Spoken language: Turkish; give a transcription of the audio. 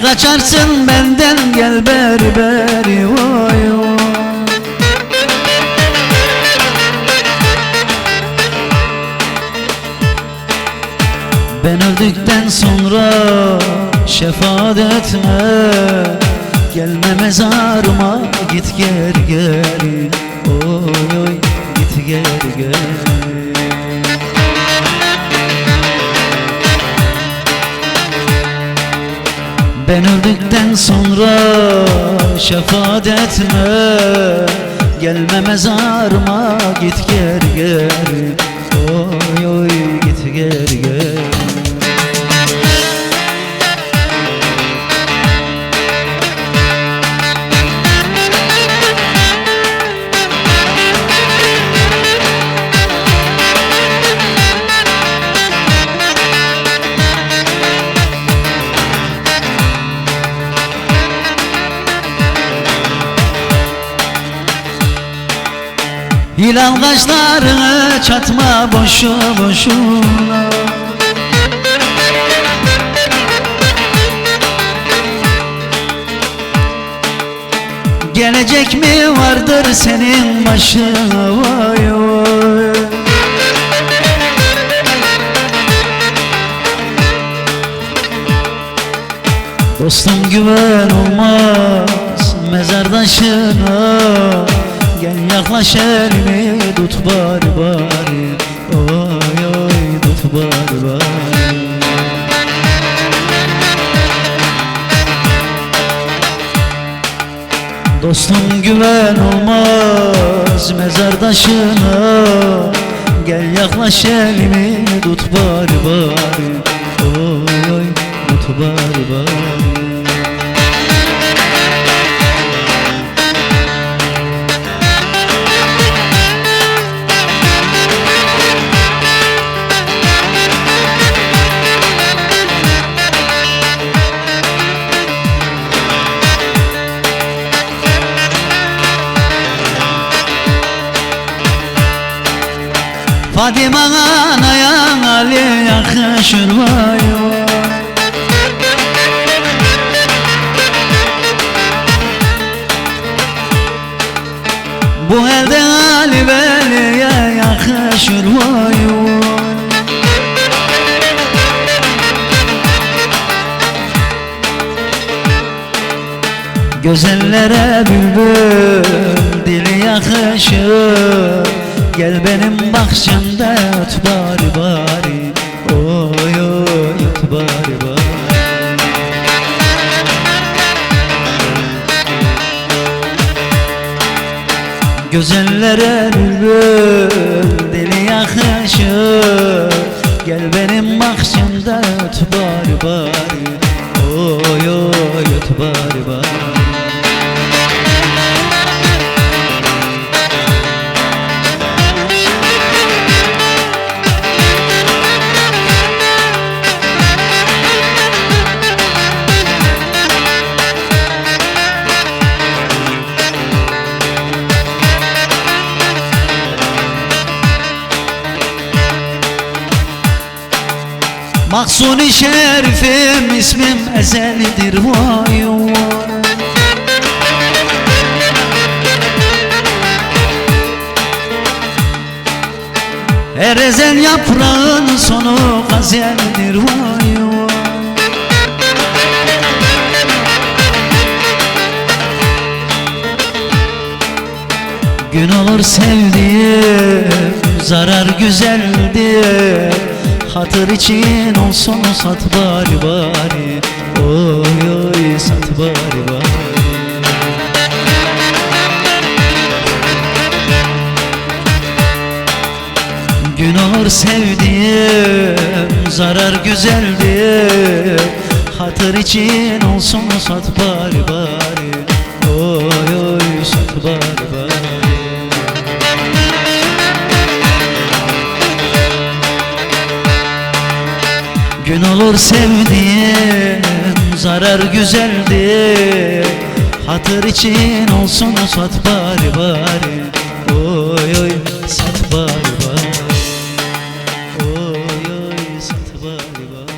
Ne kaçarsın benden gel berberi vay vay. Ben öldükten sonra şefaat etme Gelme mezarıma git gel gel Oy oy git gel gel Ben öldükten sonra şefaat etme. Gelme mezarıma git gel gel Hilal kaşlarını çatma boşu boşuna Gelecek mi vardır senin başına vay vay. Dostum güven olmaz mezardaşına Gel yaklaş elimi tut bari bari. Oy oy tut bari bari. Dostum güven olmaz mezardaşına. Gel yaklaş elimi tut bari bari. Oy oy tut bari bari Fadime anaya Ali yakışır vay vay Bu elde Ali Veli'ye yakışır vay vay Gözellere bülbül dili yakışır Gel benim bahçemde öt bari bari. Oy oy öt bari bari. Gözellere bülbül dili yakışır. Gel benim bahçemde öt bari bari. Oy oy öt bari bari Maksuni şerifim ismim ezelidir vay vay. Her ezel yaprağın sonu gazeldir vay vay. Gün olur sevdiğim zarar güzeldir Hatır için olsun sat bari bari. Oy oy sat bari bari. Gün olur sevdiğim zarar güzeldir. Hatır için olsun sat bari bari. Oy oy sat bari olur sevdiğim Zarar güzeldi. Hatır için olsun sat bari bari. Oy oy sat bari bari. Oy oy sat bari bari.